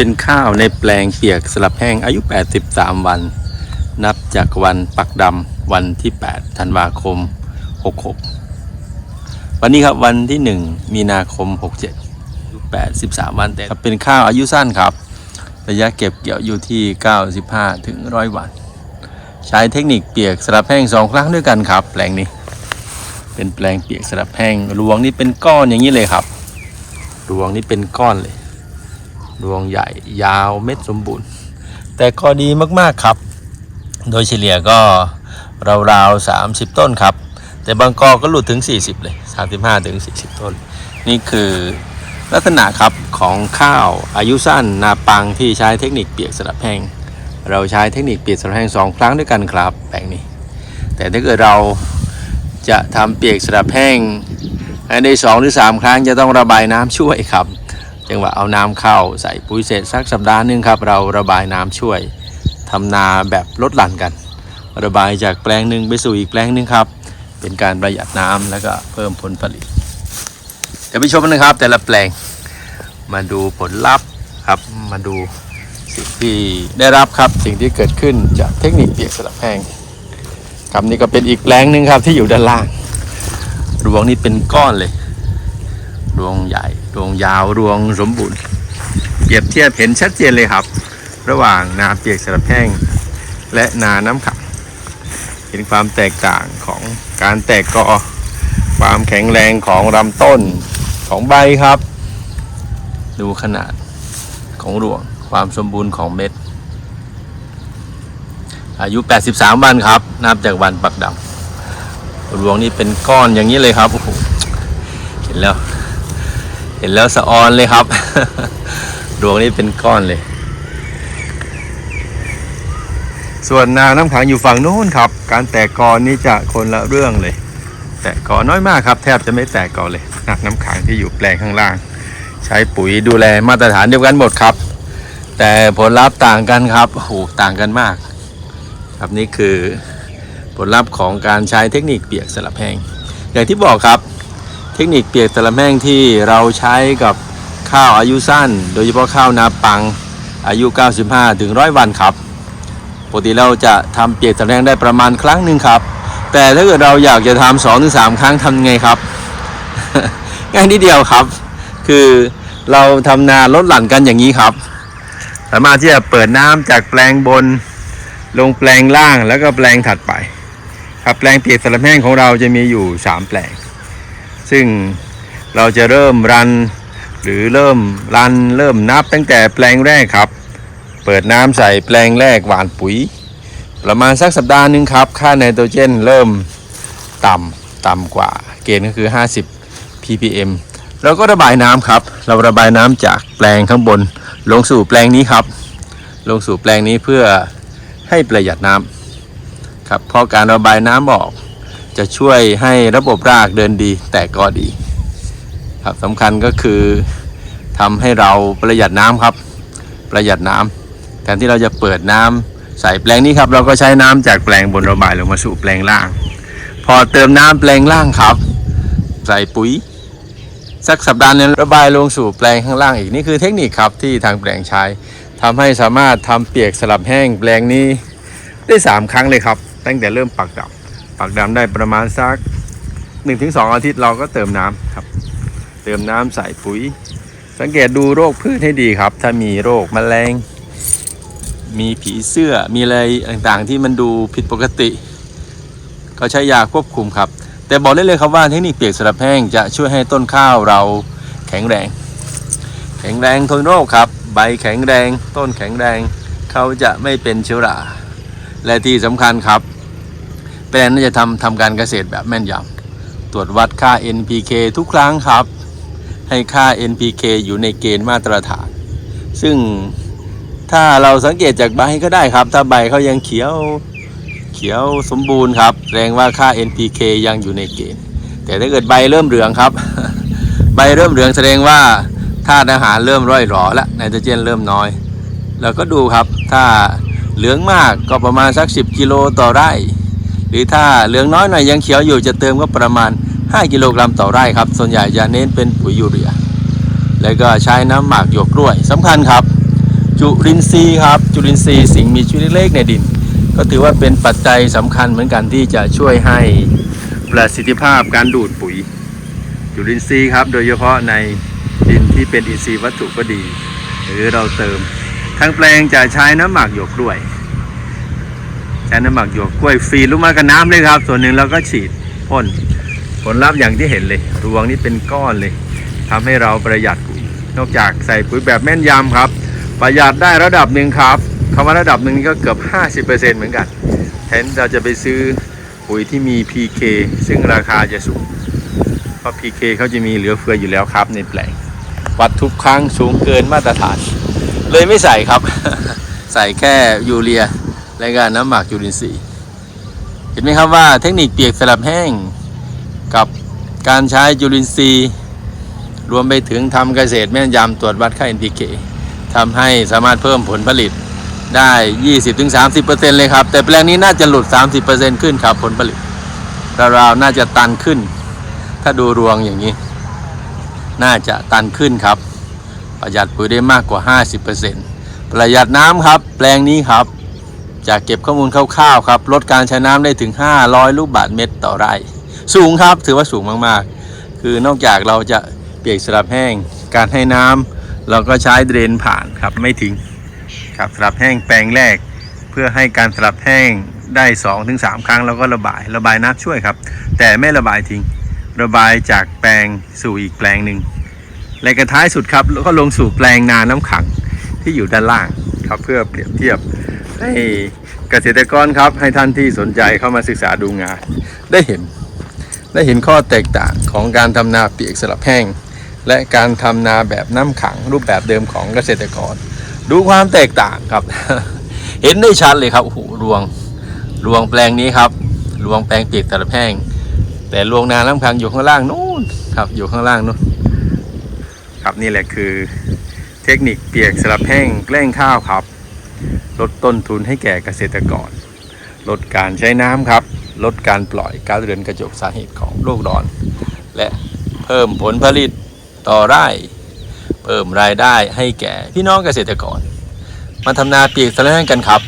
เป็นข้าวในแปลงเปียกสลับแห้งอายุ 83 วัน นับจากวันปักดำวันที่ 8 ธันวาคม 66 วันนี้ครับวันที่ 1 มีนาคม 67อายุ83 วันแต่เป็นข้าวอายุสั้นครับ ระยะเก็บเกี่ยวอยู่ที่ 95 ถึง 100 วัน ใช้เทคนิคเปียกสลับแห้งสองครั้งด้วยกันครับ แปลงนี้ เป็นแปลงเปียกสลับแห้งรวงนี่เป็นก้อนอย่างนี้เลยครับรวงนี่เป็นก้อนเลย รวงใหญ่ยาวเม็ดสมบูรณ์ แต่ก็ดีมากๆครับ โดยเฉลี่ยก็ราวๆ30 ต้นครับ แต่บางกอก็หลุดถึง 40 เลย 35ถึง40 ต้น นี่คือลักษณะครับของข้าวอายุสั้นนาปังที่ใช้เทคนิคเปียกสลับแห้งเราใช้เทคนิคเปียกสลับแห้งสองครั้งด้วยกันครับแปลงนี้ แต่ถ้าเกิดเราจะทำเปียกสลับแห้งในสองหรือสามครั้งจะต้องระบายน้ำช่วยครับ จังหวะเอาน้ำเข้าใส่ปุ๋ยเสร็จสักสัปดาห์หนึงครับ เราระบายน้ำช่วยทำนาแบบลดหลั่นกัน ระบายจากแปลงหนึ่งไปสู่อีกแปลงหนึ่งครับ เป็นการประหยัดน้ำแล้วก็เพิ่มผลผลิตเดี๋ยวไปชมนนะครับ แต่ละแปลงมาดูผลลัพธ์ครับมาดูสิ่งที่ได้รับครับสิ่งที่เกิดขึ้นจากเทคนิคเปียกสลับแห้งครับนี่ก็เป็นอีกแปลงหนึ่งครับที่อยู่ด้านล่างรวงนี่เป็นก้อนเลยรวงใหญ่รวงยาวรวงสมบูรณ์ เปรียบเทียบเห็นชัดเจนเลยครับ ระหว่างนาเปียกสลับแห้งและนาน้ำขังเห็นความแตกต่างของการแตกกอความแข็งแรงของลำต้นของใบครับ ดูขนาดของรวงความสมบูรณ์ของเม็ด อายุ 83 วันครับ นับจากวันปักดำรวงนี่เป็นก้อนอย่างนี้เลยครับโอ้โหเห็นแล้ว เห็นแล้วสะออนเลยครับ ดวงนี้เป็นก้อนเลย ส่วนนาน้ำขังอยู่ฝั่งโน้นครับ การแตกกอนี่จะคนละเรื่องเลย แตกกอน้อยมากครับ แทบจะไม่แตกกอเลยนาน้ำขังที่อยู่แปลงข้างล่าง ใช้ปุ๋ยดูแลมาตรฐานเดียวกันหมดครับ แต่ผลลัพธ์ต่างกันครับโอ้โหต่างกันมาก ครับนี่คือผลลัพธ์ของการใช้เทคนิคเปียกสลับแห้งอย่างที่บอกครับ เทคนิคเปียกตะละแม่งที่เราใช้กับข้าวอายุสั้น โดยเฉพาะข้าวนาปังอายุ 95 ถึง 100 วันครับ ปกติเราจะทำเปียกตะละแม่งได้ประมาณครั้งหนึ่งครับ แต่ถ้าเกิดเราอยากจะทำสองถึงสามครั้งทำไงครับ ง่ายนิดเดียวครับ คือเราทำนาลดหลั่นกันอย่างนี้ครับ สามารถที่จะเปิดน้ำจากแปลงบน ลงแปลงล่างแล้วก็แปลงถัดไป ครับแปลงเปียกสลับแห้งของเราจะมีอยู่ 3 แปลง ซึ่งเราจะเริ่มรัน หรือเริ่มรันเริ่มนับตั้งแต่แปลงแรกครับ เปิดน้ำใส่แปลงแรกหวานปุ๋ย ประมาณสักสัปดาห์หนึ่งครับ ค่าไนโตรเจนเริ่มต่ำต่ำกว่า เกณฑ์ก็คือ 50 ppm เราก็ระบายน้ำครับ เราระบายน้ำจากแปลงข้างบน ลงสู่แปลงนี้ครับ ลงสู่แปลงนี้เพื่อให้ประหยัดน้ำครับเพราะการระบายน้ำออก จะช่วยให้ระบบรากเดินดีแต่ก็ดีครับสำคัญก็คือทำให้เราประหยัดน้ำครับ ประหยัดน้ำแทนที่เราจะเปิดน้ำใส่แปลงนี้ครับ เราก็ใช้น้ำจากแปลงบนระบายลงมาสู่แปลงล่าง พอเติมน้ำแปลงล่างครับ ใส่ปุ๋ย สักสัปดาห์นึงระบายลงสู่แปลงข้างล่างอีกนี่คือเทคนิคครับที่ทางแปลงใช้ทำให้สามารถทำเปียกสลับแห้งแปลงนี้ได้สามครั้งเลยครับ ตั้งแต่เริ่มปักดำ ปักดำได้ประมาณสัก 1-2 อาทิตย์เราก็เติมน้ำครับ เติมน้ำใส่ปุ๋ย สังเกตดูโรคพืชให้ดีครับ ถ้ามีโรคแมลง มีผีเสื้อมีอะไรต่างๆ ที่มันดูผิดปกติ ก็ใช้ยาควบคุมครับ แต่บอกได้เลยครับว่าเทคนิคเปียกสลับแห้งจะช่วยให้ต้นข้าวเราแข็งแรง แข็งแรงทนโรคครับ ใบแข็งแรง ต้นแข็งแรง เขาจะไม่เป็นเชื้อราและที่สำคัญครับ แปลงน่าจะทำทำการเกษตรแบบแม่นยำตรวจวัดค่า NPK ทุกครั้งครับ ให้ค่า NPK อยู่ในเกณฑ์มาตรฐาน ซึ่งถ้าเราสังเกตจากใบก็ได้ครับ ถ้าใบเขายังเขียวเขียวสมบูรณ์ครับแสดงว่าค่า NPK ยังอยู่ในเกณฑ์ แต่ถ้าเกิดใบเริ่มเหลืองครับ ใบเริ่มเหลืองแสดงว่าธาตุอาหารเริ่มร่อยหรอแล้วไนโตรเจนเริ่มน้อยเราก็ดูครับ ถ้าเหลืองมากก็ประมาณสัก 10 กิโลต่อไร่ หรือถ้าเหลืองน้อยหน่อยยังเขียวอยู่จะเติมก็ประมาณ 5 กิโลกรัมต่อไร่ครับ ส่วนใหญ่จะเน้นเป็นปุ๋ยยูเรีย แล้วก็ใช้น้ำหมักหยวกกล้วยสำคัญครับ จุลินทรีย์ครับจุลินทรีย์สิ่งมีชีวิตเล็กในดิน ก็ถือว่าเป็นปัจจัยสำคัญเหมือนกันที่จะช่วยให้ประสิทธิภาพการดูดปุ๋ยจุลินทรีย์ครับ โดยเฉพาะในดินที่เป็นอินทรีย์วัตถุก็ดี หรือเราเติมทางแปลงจะใช้น้ำหมักหยวกกล้วย ใช้น้ำหมักหยวกกล้วยฟรีลงมากับน้ำเลยครับ ส่วนหนึ่งเราก็ฉีดพ่นผลลัพธ์อย่างที่เห็นเลยรวงนี่เป็นก้อนเลยทำให้เราประหยัดปุ๋ยนอกจากใส่ปุ๋ยแบบแม่นยำครับ ประหยัดได้ระดับหนึ่งครับคำว่าระดับหนึ่งนี่ก็เกือบ 50%เหมือนกันแทนเราจะไปซื้อปุ๋ยที่มี PK ซึ่งราคาจะสูงเพราะ PK เขาจะมีเหลือเฟืออยู่แล้วครับในแปลงวัดทุกครั้งสูงเกินมาตรฐาน เลยไม่ใส่ครับ ใส่แค่ยูเรีย และก็น้ำหมักจุลินทรีย์ เห็นไหมครับว่าเทคนิคเปียกสลับแห้งกับการใช้จุลินทรีย์ รวมไปถึงทำเกษตรแม่นยำตรวจวัดค่า NPK ทำให้สามารถเพิ่มผลผลิตได้ 20-30%เลยครับ แต่แปลงนี้น่าจะหลุด 30%ขึ้นครับผลผลิตราวๆน่าจะตันขึ้น ถ้าดูรวงอย่างนี้ น่าจะตันขึ้นครับ ประหยัดปุ๋ยได้มากกว่า 50%ประหยัดน้ำครับ แปลงนี้ครับ จากเก็บข้อมูลคร่าวๆครับลดการใช้น้ำได้ถึง 500 ลูกบาศก์เมตรต่อไร่ สูงครับถือว่าสูงมากๆ คือนอกจากเราจะเปียกสลับแห้ง การให้น้ำเราก็ใช้เดรนผ่านครับไม่ทิ้งครับสลับแห้งแปลงแรก เพื่อให้การสลับแห้งได้ 2-3 ครั้งแล้วก็ระบายระบายน้ำช่วยครับ แต่ไม่ระบายทิ้งระบายจากแปลงสู่อีกแปลงหนึ่งและกระท้ายสุดครับแล้วก็ลงสู่แปลงนาน้ำขังที่อยู่ด้านล่างครับเพื่อเปรียบเทียบ ให้เกษตรกรครับให้ท่านที่สนใจเข้ามาศึกษาดูงาน ได้เห็น ได้เห็นข้อแตกต่างของการทำนาเปียกสลับแห้ง และการทำนาแบบน้ำขังรูปแบบเดิมของเกษตรกร ดูความแตกต่างครับ เห็นได้ชัดเลยครับโอ้โหรวงรวงแปลงนี้ครับรวงแปลงเปียกสลับแห้ง แต่รวงนาน้ำขังอยู่ข้างล่างนู้นครับอยู่ข้างล่างนู้นครับนี่แหละคือ เทคนิคเปียกสลับแห้งแกล้งข้าวครับ ลดต้นทุนให้แก่เกษตรกร ลดการใช้น้ำครับ ลดการปล่อยก๊าซเรือนกระจกสาเหตุของโลกร้อน และเพิ่มผลผลิตต่อไร่ เพิ่มรายได้ให้แก่พี่น้องเกษตรกร มาทำนาเปียกสลับแห้งกันครับ